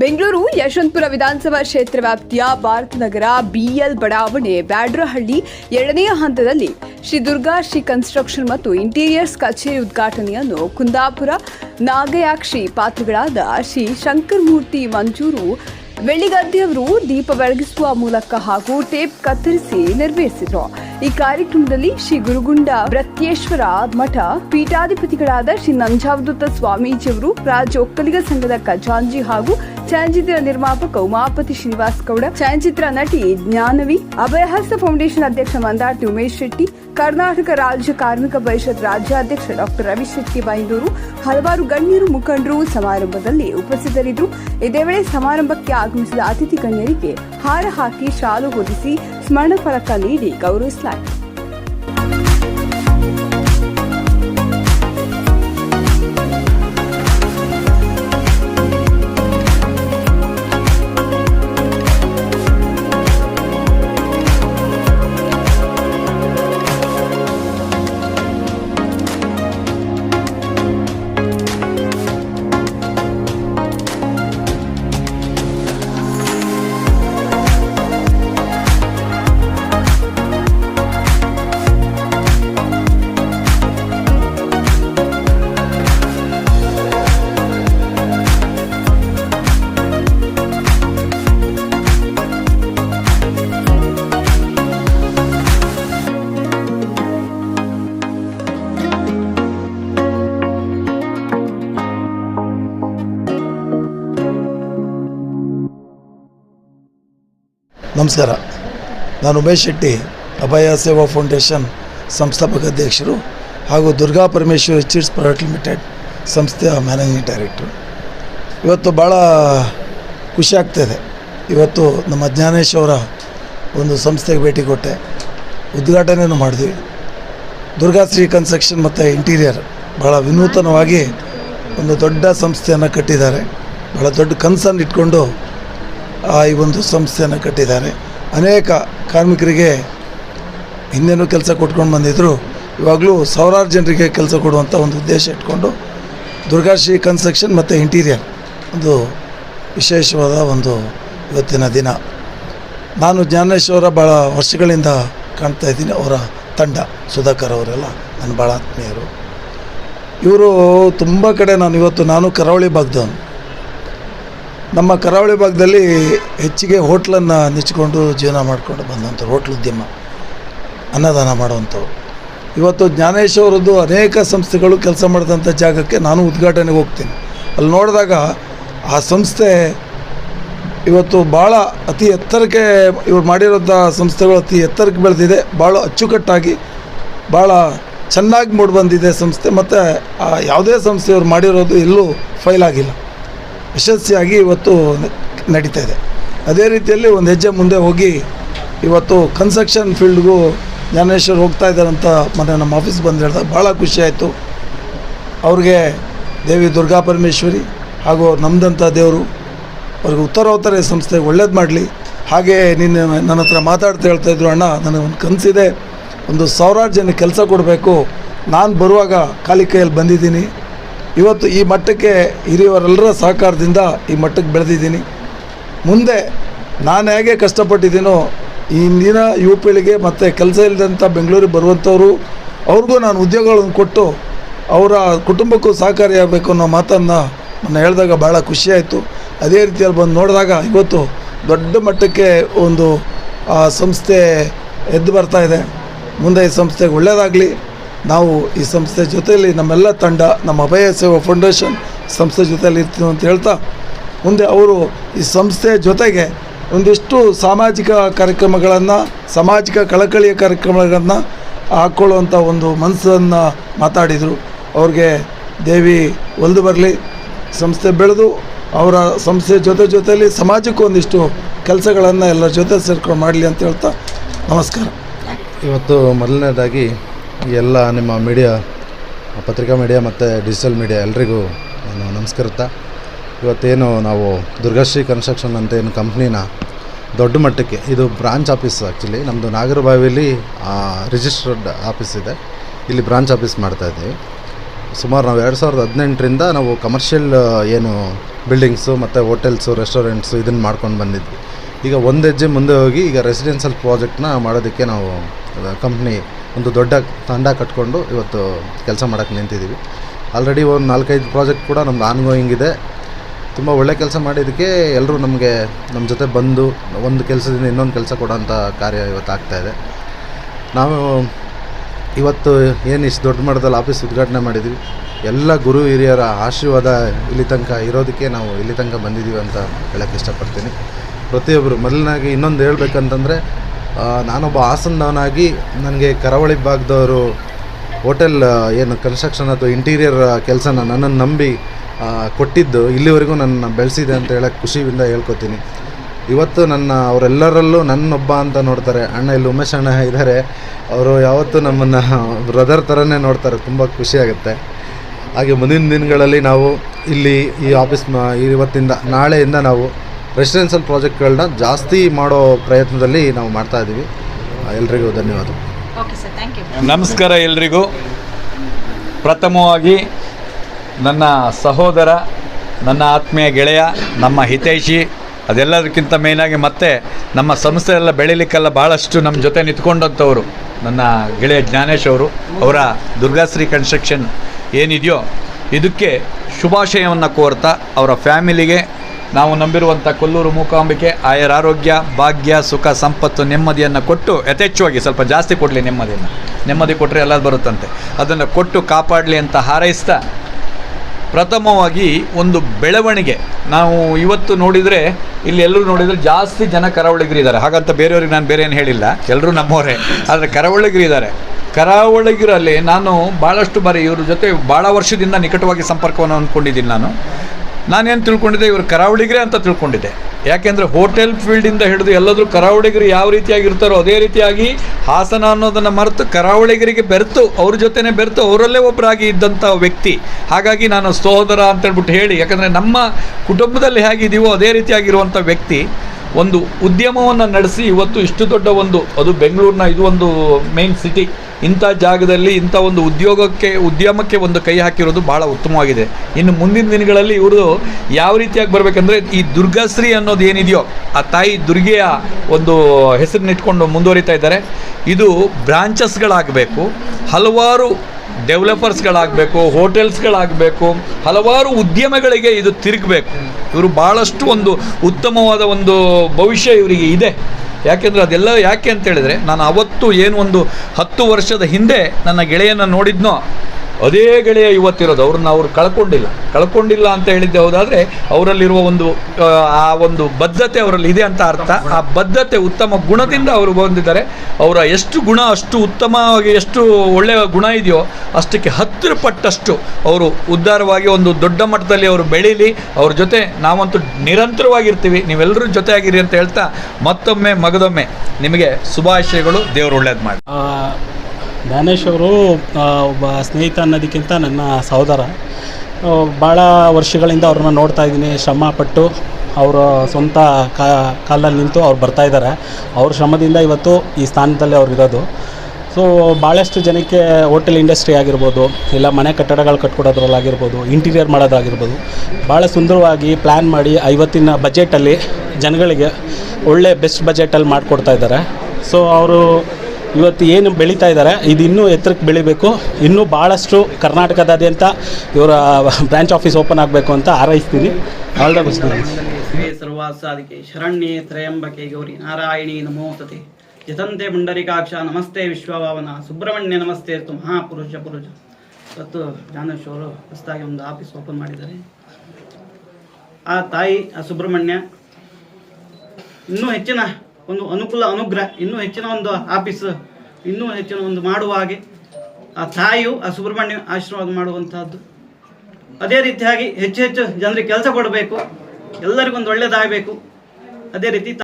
ಬೆಂಗಳೂರು ಯಶವಂತಪುರ ವಿಧಾನಸಭಾ ಕ್ಷೇತ್ರ ವ್ಯಾಪ್ತಿಯ ಭಾರತ ನಗರ ಬಿಎಲ್ ಬಡಾವಣೆ ಬ್ಯಾಡ್ರಹಳ್ಳಿ ಎರಡನೆಯ ಹಂತದಲ್ಲಿ ಶ್ರೀ ದುರ್ಗಾ ಶ್ರೀ ಕನ್ಸ್ಟ್ರಕ್ಷನ್ ಮತ್ತು ಇಂಟೀರಿಯರ್ಸ್ ಕಚೇರಿ ಉದ್ಘಾಟನೆಯನ್ನು ಕುಂದಾಪುರ ನಾಗಯಾಕ್ಷಿ ಪಾತ್ರಗಳಾದ ಶ್ರೀ ಶಂಕರಮೂರ್ತಿ ಮಂಜೂರು ವೆಳ್ಳಿಗದ್ದೆಯವರು ದೀಪ ಬೆಳಗಿಸುವ ಮೂಲಕ ಹಾಗೂ ಟೇಪ್ ಕತ್ತರಿಸಿ ನೆರವೇರಿಸಿದರು. ಈ ಕಾರ್ಯಕ್ರಮದಲ್ಲಿ ಶ್ರೀ ಗುರುಗುಂಡ ವೃತ್ತೇಶ್ವರ ಮಠ ಪೀಠಾಧಿಪತಿಗಳಾದ ಶ್ರೀ ನಂಜಾವಧೂತ ಸ್ವಾಮೀಜಿಯವರು ರಾಜ್ಯ ಒಕ್ಕಲಿಗ ಸಂಘದ ಖಜಾಂಜಿ ಹಾಗೂ ಚಲನಚಿತ್ರ ನಿರ್ಮಾಪಕ ಉಮಾಪತಿ ಶ್ರೀನಿವಾಸ್ ಗೌಡ ಚಲನಚಿತ್ರ ನಟಿ ಜ್ಞಾನವಿ ಅಭಯಹಸ್ತ ಫೌಂಡೇಶನ್ ಅಧ್ಯಕ್ಷ ಮಂದಾರ್ತಿ ಉಮೇಶ್ ಶೆಟ್ಟಿ, ಕರ್ನಾಟಕ ರಾಜ್ಯ ಕಾರ್ಮಿಕ ಪರಿಷತ್ ರಾಜ್ಯಾಧ್ಯಕ್ಷ ಡಾಕ್ಟರ್ ರವಿ ಬೈಂದೂರು ಹಲವಾರು ಗಣ್ಯರು ಮುಖಂಡರು ಸಮಾರಂಭದಲ್ಲಿ ಉಪಸ್ಥಿತರಿದ್ದರು. ಇದೇ ವೇಳೆ ಸಮಾರಂಭಕ್ಕೆ ಆಗಮಿಸಿದ ಅತಿಥಿ ಗಣ್ಯರಿಗೆ ಹಾರ ಹಾಕಿ ಶಾಲು ಹೊದಿಸಿ ಸ್ಮರಣ ಫಲಕ ನೀಡಿ ಗೌರವಿಸಲಾಯಿತು ನಮಸ್ಕಾರ. ನಾನು ಉಮೇಶ್ ಶೆಟ್ಟಿ, ಅಭಯ ಸೇವಾ ಫೌಂಡೇಶನ್ ಸಂಸ್ಥಾಪಕ ಅಧ್ಯಕ್ಷರು ಹಾಗೂ Durga Parameshwar chits private limited ಸಂಸ್ಥೆಯ ಮ್ಯಾನೇಜಿಂಗ್ ಡೈರೆಕ್ಟ್ರು ಇವತ್ತು ಭಾಳ ಖುಷಿ ಆಗ್ತಾಯಿದೆ ಇವತ್ತು ನಮ್ಮ ಜ್ಞಾನೇಶ್ ಅವರ ಒಂದು ಸಂಸ್ಥೆಗೆ ಭೇಟಿ ಕೊಟ್ಟೆ. ಉದ್ಘಾಟನೆಯನ್ನು ಮಾಡಿದ್ವಿ. ದುರ್ಗಾಶ್ರೀ ಕನ್ಸ್ಟ್ರಕ್ಷನ್ ಮತ್ತು ಇಂಟೀರಿಯರ್ ಭಾಳ ವಿನೂತನವಾಗಿ ಒಂದು ದೊಡ್ಡ ಸಂಸ್ಥೆಯನ್ನು ಕಟ್ಟಿದ್ದಾರೆ. ಭಾಳ ದೊಡ್ಡ ಕನಸನ್ನು ಇಟ್ಕೊಂಡು ಈ ಒಂದು ಸಂಸ್ಥೆಯನ್ನು ಕಟ್ಟಿದ್ದಾರೆ. ಅನೇಕ ಕಾರ್ಮಿಕರಿಗೆ ಹಿಂದೆನೂ ಕೆಲಸ ಕೊಟ್ಕೊಂಡು ಬಂದಿದ್ದರು ಇವಾಗಲೂ ಸಾವಿರಾರು ಜನರಿಗೆ ಕೆಲಸ ಕೊಡುವಂಥ ಒಂದು ಉದ್ದೇಶ ಇಟ್ಕೊಂಡು ದುರ್ಗಾಶ್ರೀ ಕನ್ಸ್ಟ್ರಕ್ಷನ್ ಮತ್ತು ಇಂಟೀರಿಯರ್ ಒಂದು ವಿಶೇಷವಾದ ಒಂದು ಇವತ್ತಿನ ದಿನ. ನಾನು ಜ್ಞಾನೇಶ್ವರ ಭಾಳ ವರ್ಷಗಳಿಂದ ಕಾಣ್ತಾ ಇದ್ದೀನಿ, ಅವರ ತಂಡ ಸುಧಾಕರ್ ಅವರೆಲ್ಲ ನನ್ನ ಭಾಳ ಆತ್ಮೀಯರು. ಇವರು ತುಂಬ ಕಡೆ ನಾನು ಇವತ್ತು ನಾನು ಕರಾವಳಿ ಭಾಗದವನು. ನಮ್ಮ ಕರಾವಳಿ ಭಾಗದಲ್ಲಿ ಹೆಚ್ಚಿಗೆ ಹೋಟ್ಲನ್ನು ನೆಚ್ಚಿಕೊಂಡು ಜೀವನ ಮಾಡಿಕೊಂಡು ಬಂದಂಥ ಹೋಟ್ಲ್ ಉದ್ಯಮ, ಅನ್ನದಾನ ಮಾಡುವಂಥವ್ರು. ಇವತ್ತು ಜ್ಞಾನೇಶ್ ಅವರದ್ದು ಅನೇಕ ಸಂಸ್ಥೆಗಳು ಕೆಲಸ ಮಾಡಿದಂಥ ಜಾಗಕ್ಕೆ ನಾನು ಉದ್ಘಾಟನೆಗೆ ಹೋಗ್ತೀನಿ. ಅಲ್ಲಿ ನೋಡಿದಾಗ ಆ ಸಂಸ್ಥೆ ಇವತ್ತು ಭಾಳ ಅತಿ ಎತ್ತರಕ್ಕೆ, ಇವ್ರು ಮಾಡಿರೋಂಥ ಸಂಸ್ಥೆಗಳು ಅತಿ ಎತ್ತರಕ್ಕೆ ಬೆಳೆದಿದೆ. ಭಾಳ ಅಚ್ಚುಕಟ್ಟಾಗಿ, ಭಾಳ ಚೆನ್ನಾಗಿ ಮೂಡಿ ಬಂದಿದೆ ಸಂಸ್ಥೆ. ಮತ್ತು ಆ ಯಾವುದೇ ಸಂಸ್ಥೆ ಇವ್ರು ಮಾಡಿರೋದು ಎಲ್ಲೂ ಫೈಲ್ ಆಗಿಲ್ಲ. ಯಶಸ್ವಿಯಾಗಿ ಇವತ್ತು ನಡೀತಾ ಇದೆ. ಅದೇ ರೀತಿಯಲ್ಲಿ ಒಂದು ಹೆಜ್ಜೆ ಮುಂದೆ ಹೋಗಿ ಇವತ್ತು ಕನ್ಸ್ಟ್ರಕ್ಷನ್ ಫೀಲ್ಡ್ಗೂ ಜ್ಞಾನೇಶ್ವರ್ ಹೋಗ್ತಾ ಇದ್ದಾರಂತ ಮೊನ್ನೆ ನಮ್ಮ ಆಫೀಸ್ ಬಂದು ಹೇಳ್ದಾಗ ಭಾಳ ಆಯಿತು. ಅವ್ರಿಗೆ ದೇವಿ ದುರ್ಗಾ ಪರಮೇಶ್ವರಿ ಹಾಗೂ ನಮ್ಮದಂಥ ದೇವರು, ಅವ್ರಿಗೆ ಉತ್ತರೋತ್ತರ ಸಂಸ್ಥೆಗೆ ಒಳ್ಳೇದು ಮಾಡಲಿ. ಹಾಗೆ ನಿನ್ನೆ ನನ್ನ ಹತ್ರ ಮಾತಾಡ್ತಾ ಹೇಳ್ತಾಯಿದ್ರು ಅಣ್ಣ ನನಗೆ ಒಂದು ಕನಸಿದೆ. ಒಂದು ಸಾವಿರಾರು ಜನ ಕೆಲಸ ಕೊಡಬೇಕು. ನಾನು ಬರುವಾಗ ಖಾಲಿ ಕೈಯಲ್ಲಿ ಬಂದಿದ್ದೀನಿ. ಇವತ್ತು ಈ ಮಟ್ಟಕ್ಕೆ ಹಿರಿಯವರೆಲ್ಲರ ಸಹಕಾರದಿಂದ ಈ ಮಟ್ಟಕ್ಕೆ ಬೆಳೆದಿದ್ದೀನಿ. ಮುಂದೆ ನಾನು ಹೇಗೆ ಕಷ್ಟಪಟ್ಟಿದ್ದೀನೋ ಇಂದಿನ ಯುವ ಪೀಳಿಗೆ ಮತ್ತು ಕೆಲಸ ಇಲ್ಲದಂಥ ಬೆಂಗಳೂರಿಗೆ ಬರುವಂಥವರು, ಅವ್ರಿಗೂ ನಾನು ಉದ್ಯೋಗಗಳನ್ನು ಕೊಟ್ಟು ಅವರ ಕುಟುಂಬಕ್ಕೂ ಸಹಕಾರಿಯಾಗಬೇಕು ಅನ್ನೋ ಮಾತನ್ನು ನಾನು ಹೇಳಿದಾಗ ಭಾಳ ಖುಷಿಯಾಯಿತು ಅದೇ ರೀತಿಯಲ್ಲಿ ಬಂದು ನೋಡಿದಾಗ ಇವತ್ತು ದೊಡ್ಡ ಮಟ್ಟಕ್ಕೆ ಒಂದು ಸಂಸ್ಥೆ ಎದ್ದು ಬರ್ತಾ ಇದೆ. ಮುಂದೆ ಈ ಸಂಸ್ಥೆಗೆ ಒಳ್ಳೆಯದಾಗಲಿ ನಾವು ಈ ಸಂಸ್ಥೆ ಜೊತೆಯಲ್ಲಿ ನಮ್ಮೆಲ್ಲ ತಂಡ, ನಮ್ಮ ಅಭಯ ಸೇವಾ ಫೌಂಡೇಶನ್ ಸಂಸ್ಥೆ ಜೊತೆಯಲ್ಲಿ ಇರ್ತೀವಿ ಅಂತ ಹೇಳ್ತಾ, ಮುಂದೆ ಅವರು ಈ ಸಂಸ್ಥೆ ಜೊತೆಗೆ ಒಂದಿಷ್ಟು ಸಾಮಾಜಿಕ ಕಾರ್ಯಕ್ರಮಗಳನ್ನು, ಸಾಮಾಜಿಕ ಕಳಕಳಿಯ ಕಾರ್ಯಕ್ರಮಗಳನ್ನು ಹಾಕ್ಕೊಳ್ಳುವಂಥ ಒಂದು ಮನಸ್ಸನ್ನು ಮಾತಾಡಿದರು. ಅವ್ರಿಗೆ ದೇವಿ ಒಲಿದು ಬರಲಿ, ಸಂಸ್ಥೆ ಬೆಳೆದು ಅವರ ಸಂಸ್ಥೆ ಜೊತೆ ಜೊತೆಯಲ್ಲಿ ಸಮಾಜಕ್ಕೂ ಒಂದಿಷ್ಟು ಕೆಲಸಗಳನ್ನು ಎಲ್ಲರ ಜೊತೆ ಸೇರ್ಕೊಂಡು ಮಾಡಲಿ ಅಂತ ಹೇಳ್ತಾ, ನಮಸ್ಕಾರ. ಇವತ್ತು ಮೊದಲನೇದಾಗಿ ಎಲ್ಲ ನಿಮ್ಮ ಮೀಡಿಯಾ ಪತ್ರಿಕಾ ಮೀಡಿಯಾ ಮತ್ತು ಡಿಜಿಟಲ್ ಮೀಡಿಯಾ ಎಲ್ರಿಗೂ ನಾನು ನಮಸ್ಕರಿಸ್ತಾ. ಇವತ್ತೇನು ನಾವು ದುರ್ಗಾಶ್ರೀ ಕನ್ಸ್ಟ್ರಕ್ಷನ್ ಅಂತ ಏನು ಕಂಪ್ನಿನ ದೊಡ್ಡ ಮಟ್ಟಕ್ಕೆ, ಇದು ಬ್ರಾಂಚ್ ಆಫೀಸ್ ಆ್ಯಕ್ಚುಲಿ ನಮ್ಮದು ನಾಗರಬಾವಿಲಿ ರಿಜಿಸ್ಟರ್ಡ್ ಆಫೀಸ್ ಇದೆ. ಇಲ್ಲಿ ಬ್ರಾಂಚ್ ಆಫೀಸ್ ಮಾಡ್ತಾಯಿದ್ದೀವಿ ಸುಮಾರು ನಾವು ಎರಡು ಸಾವಿರದ ಹದಿನೆಂಟರಿಂದ ನಾವು ಕಮರ್ಷಿಯಲ್ ಏನು ಬಿಲ್ಡಿಂಗ್ಸು ಮತ್ತು ಹೋಟೆಲ್ಸು ರೆಸ್ಟೋರೆಂಟ್ಸು ಇದನ್ನು ಮಾಡ್ಕೊಂಡು ಬಂದಿದ್ವಿ. ಈಗ ಒಂದು ಹೆಜ್ಜೆ ಮುಂದೆ ಹೋಗಿ ಈಗ ರೆಸಿಡೆನ್ಷಿಯಲ್ ಪ್ರಾಜೆಕ್ಟ್ನ ಮಾಡೋದಕ್ಕೆ ನಾವು ಕಂಪ್ನಿ ಒಂದು ದೊಡ್ಡ ತಂಡ ಕಟ್ಕೊಂಡು ಇವತ್ತು ಕೆಲಸ ಮಾಡೋಕ್ಕೆ ನಿಂತಿದ್ದೀವಿ ಆಲ್ರೆಡಿ ಒಂದು ನಾಲ್ಕೈದು ಪ್ರಾಜೆಕ್ಟ್ ಕೂಡ ನಮ್ದು ಆನ್ಗೋಯಿಂಗ್ ಇದೆ. ತುಂಬ ಒಳ್ಳೆ ಕೆಲಸ ಮಾಡಿದ್ದಕ್ಕೆ ಎಲ್ಲರೂ ನಮಗೆ ನಮ್ಮ ಜೊತೆ ಬಂದು ಒಂದು ಕೆಲಸದಿಂದ ಇನ್ನೊಂದು ಕೆಲಸ ಕೊಡೋಂಥ ಕಾರ್ಯ ಇವತ್ತು ಆಗ್ತಾಯಿದೆ ನಾವು ಇವತ್ತು ಏನು ಇಷ್ಟು ದೊಡ್ಡ ಮಟ್ಟದಲ್ಲಿ ಆಫೀಸ್ ಉದ್ಘಾಟನೆ ಮಾಡಿದ್ವಿ. ಎಲ್ಲ ಗುರು ಹಿರಿಯರ ಆಶೀರ್ವಾದ ಇಲ್ಲಿ ತನಕ ಇರೋದಕ್ಕೆ ನಾವು ಇಲ್ಲಿ ತನಕ ಬಂದಿದ್ದೀವಿ ಅಂತ ಹೇಳೋಕ್ಕೆ ಇಷ್ಟಪಡ್ತೀನಿ. ಪ್ರತಿಯೊಬ್ಬರು ಮೊದಲನಾಗಿ ಇನ್ನೊಂದು ಹೇಳಬೇಕಂತಂದರೆ ನಾನೊಬ್ಬ ಹಾಸನದವನಾಗಿ ನನಗೆ ಕರಾವಳಿ ಭಾಗದವರು ಹೋಟೆಲ್ ಏನು ಕನ್ಸ್ಟ್ರಕ್ಷನ್ ಅಥವಾ ಇಂಟೀರಿಯರ್ ಕೆಲಸನ ನನ್ನನ್ನು ನಂಬಿ ಕೊಟ್ಟಿದ್ದು ಇಲ್ಲಿವರೆಗೂ ನನ್ನ ಬೆಳೆಸಿದೆ ಅಂತ ಹೇಳಕ್ಕೆ ಖುಷಿಯಿಂದ ಹೇಳ್ಕೊತೀನಿ. ಇವತ್ತು ನನ್ನ, ಅವರೆಲ್ಲರಲ್ಲೂ ನನ್ನೊಬ್ಬ ಅಂತ ನೋಡ್ತಾರೆ. ಅಣ್ಣ ಇಲ್ಲಿ ಉಮೇಶ್ ಅಣ್ಣ ಇದ್ದಾರೆ. ಅವರು ಯಾವತ್ತೂ ನಮ್ಮನ್ನು ಬ್ರದರ್ ಥರನೇ ನೋಡ್ತಾರೆ. ತುಂಬ ಖುಷಿಯಾಗುತ್ತೆ ಹಾಗೆ ಮುಂದಿನ ದಿನಗಳಲ್ಲಿ ನಾವು ಇಲ್ಲಿ ಈ ಆಫೀಸ್ ಇವತ್ತಿಂದ ನಾಳೆಯಿಂದ ನಾವು ರೆಸಿಡೆನ್ಷಿಯಲ್ ಪ್ರಾಜೆಕ್ಟ್ಗಳನ್ನ ಜಾಸ್ತಿ ಮಾಡೋ ಪ್ರಯತ್ನದಲ್ಲಿ ನಾವು ಮಾಡ್ತಾ ಇದ್ದೀವಿ. ಎಲ್ರಿಗೂ ಧನ್ಯವಾದ. ಓಕೆ ಸರ್ ಥ್ಯಾಂಕ್ ಯು ನಮಸ್ಕಾರ ಎಲ್ರಿಗೂ. ಪ್ರಥಮವಾಗಿ ನನ್ನ ಸಹೋದರ ನನ್ನ ಆತ್ಮೀಯ ಗೆಳೆಯ ನಮ್ಮ ಹಿತೈಷಿ ಅದೆಲ್ಲದಕ್ಕಿಂತ ಮೇಯ್ನಾಗಿ ಮತ್ತೆ ನಮ್ಮ ಸಂಸ್ಥೆ ಎಲ್ಲ ಬೆಳಿಲಿಕ್ಕೆಲ್ಲ ಭಾಳಷ್ಟು ನಮ್ಮ ಜೊತೆ ನಿಂತ್ಕೊಂಡಂಥವರು ನನ್ನ ಗೆಳೆಯ ಜ್ಞಾನೇಶ್ ಅವರು ಅವರ ದುರ್ಗಾಶ್ರೀ ಕನ್ಸ್ಟ್ರಕ್ಷನ್ ಏನಿದೆಯೋ ಇದಕ್ಕೆ ಶುಭಾಶಯವನ್ನು ಕೋರ್ತಾ ಅವರ ಫ್ಯಾಮಿಲಿಗೆ ನಾವು ನಂಬಿರುವಂಥ ಕೊಲ್ಲೂರು ಮೂಕಾಂಬಿಕೆ ಆಯರ ಆರೋಗ್ಯ ಭಾಗ್ಯ, ಸುಖ, ಸಂಪತ್ತು, ನೆಮ್ಮದಿಯನ್ನು ಕೊಟ್ಟು ಯಥೇಚ್ಛವಾಗಿ ಸ್ವಲ್ಪ ಜಾಸ್ತಿ ಕೊಡಲಿ ನೆಮ್ಮದಿಯನ್ನು. ನೆಮ್ಮದಿ ಕೊಟ್ಟರೆ ಎಲ್ಲ ಬರುತ್ತಂತೆ. ಅದನ್ನು ಕೊಟ್ಟು ಕಾಪಾಡಲಿ ಅಂತ ಹಾರೈಸ್ತಾ ಪ್ರಥಮವಾಗಿ ಒಂದು ಬೆಳವಣಿಗೆ. ನಾವು ಇವತ್ತು ನೋಡಿದರೆ, ಇಲ್ಲಿ ಎಲ್ಲರೂ ನೋಡಿದರೆ ಜಾಸ್ತಿ ಜನ ಕರಾವಳಿಗರಿದ್ದಾರೆ ಹಾಗಂತ ಬೇರೆಯವ್ರಿಗೆ ನಾನು ಬೇರೆ ಏನು ಹೇಳಿಲ್ಲ. ಎಲ್ಲರೂ ನಮ್ಮವರೇ. ಆದರೆ ಕರಾವಳಿಗರಿದ್ದಾರೆ ಕರಾವಳಿಗರಲ್ಲಿ ನಾನು ಭಾಳಷ್ಟು ಬಾರಿ ಇವ್ರ ಜೊತೆ ಭಾಳ ವರ್ಷದಿಂದ ನಿಕಟವಾಗಿ ಸಂಪರ್ಕವನ್ನು ಅಂದ್ಕೊಂಡಿದ್ದೀನಿ ನಾನು. ನಾನೇನು ತಿಳ್ಕೊಂಡಿದ್ದೆ? ಇವರು ಕರಾವಳಿಗರೇ ಅಂತ ತಿಳ್ಕೊಂಡಿದ್ದೆ. ಯಾಕೆಂದರೆ ಹೋಟೆಲ್ ಫೀಲ್ಡಿಂದ ಹಿಡಿದು ಎಲ್ಲಾದರೂ ಕರಾವಳಿಗರು ಯಾವ ರೀತಿಯಾಗಿ ಇರ್ತಾರೋ ಅದೇ ರೀತಿಯಾಗಿ ಹಾಸನ ಅನ್ನೋದನ್ನು ಮರೆತು ಕರಾವಳಿಗರಿಗೆ ಬೆರೆತು ಅವ್ರ ಜೊತೆನೇ ಬೆರೆತು ಅವರಲ್ಲೇ ಒಬ್ಬರಾಗಿ ಇದ್ದಂಥ ವ್ಯಕ್ತಿ. ಹಾಗಾಗಿ ನಾನು ಸಹೋದರ ಅಂತೇಳ್ಬಿಟ್ಟು ಹೇಳಿ, ಯಾಕಂದರೆ ನಮ್ಮ ಕುಟುಂಬದಲ್ಲಿ ಹೇಗಿದ್ದೀವೋ ಅದೇ ರೀತಿಯಾಗಿರುವಂಥ ವ್ಯಕ್ತಿ ಒಂದು ಉದ್ಯಮವನ್ನು ನಡೆಸಿ ಇವತ್ತು ಇಷ್ಟು ದೊಡ್ಡ ಒಂದು, ಅದು ಬೆಂಗಳೂರಿನ ಇದು ಒಂದು ಮೇನ್ ಸಿಟಿ ಇಂಥ ಜಾಗದಲ್ಲಿ ಇಂಥ ಒಂದು ಉದ್ಯೋಗಕ್ಕೆ, ಉದ್ಯಮಕ್ಕೆ ಒಂದು ಕೈ ಹಾಕಿರೋದು ಭಾಳ ಉತ್ತಮವಾಗಿದೆ. ಇನ್ನು ಮುಂದಿನ ದಿನಗಳಲ್ಲಿ ಇವರು ಯಾವ ರೀತಿಯಾಗಿ ಬರಬೇಕಂದ್ರೆ ಈ ದುರ್ಗಾಶ್ರೀ ಅನ್ನೋದು ಏನಿದೆಯೋ ಆ ತಾಯಿ ದುರ್ಗೆಯ ಒಂದು ಹೆಸರನ್ನಿಟ್ಕೊಂಡು ಮುಂದುವರಿತಾ ಇದ್ದಾರೆ. ಇದು ಬ್ರಾಂಚಸ್ಗಳಾಗಬೇಕು, ಹಲವಾರು ಡೆವಲಪರ್ಸ್ಗಳಾಗಬೇಕು, ಹೋಟೆಲ್ಸ್ಗಳಾಗಬೇಕು, ಹಲವಾರು ಉದ್ಯಮಗಳಿಗೆ ಇದು ತಿರುಗಬೇಕು. ಇವರು ಭಾಳಷ್ಟು ಒಂದು ಉತ್ತಮವಾದ ಒಂದು ಭವಿಷ್ಯ ಇವರಿಗೆ ಇದೆ. ಯಾಕೆಂದರೆ ಅದೆಲ್ಲ ಯಾಕೆ ಅಂತ ಹೇಳಿದ್ರೆ ನಾನು ಅವತ್ತು ಏನು ಒಂದು ಹತ್ತು ವರ್ಷದ ಹಿಂದೆ ನನ್ನ ಗೆಳೆಯನ ನೋಡಿದ್ನೋ ಅದೇ ಗೆಳೆಯ ಇವತ್ತಿರೋದು ಅವ್ರನ್ನ ಅವ್ರು ಕಳ್ಕೊಂಡಿಲ್ಲ. ಕಳ್ಕೊಂಡಿಲ್ಲ ಅಂತ ಹೇಳಿದ್ದೆ ಹೌದಾದರೆ ಅವರಲ್ಲಿರುವ ಒಂದು ಆ, ಒಂದು ಬದ್ಧತೆ ಅವರಲ್ಲಿ ಇದೆ ಅಂತ ಅರ್ಥ. ಆ ಬದ್ಧತೆ ಉತ್ತಮ ಗುಣದಿಂದ ಅವರು ಬಂದಿದ್ದಾರೆ. ಅವರ ಎಷ್ಟು ಗುಣ ಅಷ್ಟು ಉತ್ತಮವಾಗಿ ಎಷ್ಟು ಒಳ್ಳೆಯ ಗುಣ ಇದೆಯೋ ಅಷ್ಟಕ್ಕೆ ಹತ್ತಿರ ಪಟ್ಟಷ್ಟು ಅವರು ಉದ್ಧಾರವಾಗಿ ಒಂದು ದೊಡ್ಡ ಮಟ್ಟದಲ್ಲಿ ಅವರು ಬೆಳೀಲಿ. ಅವ್ರ ಜೊತೆ ನಾವಂತೂ ನಿರಂತರವಾಗಿರ್ತೀವಿ. ನೀವೆಲ್ಲರೂ ಜೊತೆಯಾಗಿರಿ ಅಂತ ಹೇಳ್ತಾ ಮತ್ತೊಮ್ಮೆ ಮಗದೊಮ್ಮೆ ನಿಮಗೆ ಶುಭಾಶಯಗಳು. ದೇವರು ಒಳ್ಳೇದು ಮಾಡಿ. ಜ್ಞಾನೇಶ್ ಅವರು ಒಬ್ಬ ಸ್ನೇಹಿತ ಅನ್ನೋದಕ್ಕಿಂತ ನನ್ನ ಸಹೋದರ. ಭಾಳ ವರ್ಷಗಳಿಂದ ಅವ್ರನ್ನ ನೋಡ್ತಾ ಇದ್ದೀನಿ, ಶ್ರಮ ಪಟ್ಟು ಅವರ ಸ್ವಂತ ಕಾಲಲ್ಲಿ ನಿಂತು ಅವ್ರು ಬರ್ತಾ ಇದ್ದಾರೆ. ಅವ್ರ ಶ್ರಮದಿಂದ ಇವತ್ತು ಈ ಸ್ಥಾನದಲ್ಲಿ ಅವ್ರು ಇರೋದು. ಸೊ ಭಾಳಷ್ಟು ಜನಕ್ಕೆ ಹೋಟೆಲ್ ಇಂಡಸ್ಟ್ರಿ ಆಗಿರ್ಬೋದು, ಇಲ್ಲ ಮನೆ ಕಟ್ಟಡಗಳು ಕಟ್ಕೊಡೋದ್ರಲ್ಲಾಗಿರ್ಬೋದು ಇಂಟೀರಿಯರ್ ಮಾಡೋದಾಗಿರ್ಬೋದು ಭಾಳ ಸುಂದರವಾಗಿ ಪ್ಲ್ಯಾನ್ ಮಾಡಿ ಐವತ್ತಿನ ಬಜೆಟಲ್ಲಿ ಜನಗಳಿಗೆ ಒಳ್ಳೆ ಬೆಸ್ಟ್ ಬಜೆಟಲ್ಲಿ ಮಾಡಿಕೊಡ್ತಾ ಇದ್ದಾರೆ. ಸೊ ಅವರು ಇವತ್ತು ಏನು ಬೆಳೀತಾ ಇದ್ದಾರೆ, ಇದು ಇನ್ನೂ ಎತ್ತರಕ್ಕೆ ಬೆಳಿಬೇಕು. ಇನ್ನೂ ಭಾಳಷ್ಟು ಕರ್ನಾಟಕದಾದ್ಯಂತ ಇವರ ಬ್ರಾಂಚ್ ಆಫೀಸ್ ಓಪನ್ ಆಗಬೇಕು ಅಂತ ಹಾರೈಸ್ತೀನಿ. ಆಲ್ ದ ಬೆಸ್ಟ್ ಶ್ರೀ ಸರ್ವಾಸಾದಿಕೆ ಶರಣ್ಯೇ ತ್ರಯಂಬಕೆ ಗೌರಿ ನಾರಾಯಣಿ ನಮೋತತೆ ಜತಂತೆ ಮುಂಡರಿಕಾಕ್ಷ, ನಮಸ್ತೆ ವಿಶ್ವಭಾವನ, ಸುಬ್ರಹ್ಮಣ್ಯ ನಮಸ್ತೆ ಇರ್ತು ಮಹಾಪುರುಷ ಪುರುಷ. ಇವತ್ತು ಜಾನೇಶ್ ಅವರು ಹೊಸದಾಗಿ ಒಂದು ಆಫೀಸ್ ಓಪನ್ ಮಾಡಿದ್ದಾರೆ. ಆ ತಾಯಿ, ಆ ಸುಬ್ರಹ್ಮಣ್ಯ, ಇನ್ನೂ ಹೆಚ್ಚಿನ ಒಂದು ಅನುಕೂಲ, ಅನುಗ್ರಹ, ಇನ್ನೂ ಹೆಚ್ಚಿನ ಒಂದು ಆಫೀಸ್, ಇನ್ನೂ ಹೆಚ್ಚಿನ ಒಂದು ಮಾಡುವ ಹಾಗೆ ಆ ತಾಯಿಯು, ಆ ಸುಬ್ರಹ್ಮಣ್ಯ ಆಶೀರ್ವಾದ ಮಾಡುವಂತಹದ್ದು. ಅದೇ ರೀತಿಯಾಗಿ ಹೆಚ್ಚು ಹೆಚ್ಚು ಜನರಿಗೆ ಕೆಲಸ ಕೊಡಬೇಕು, ಎಲ್ಲರಿಗೊಂದು ಒಳ್ಳೆಯದಾಗಬೇಕು ಅದೇ ರೀತಿ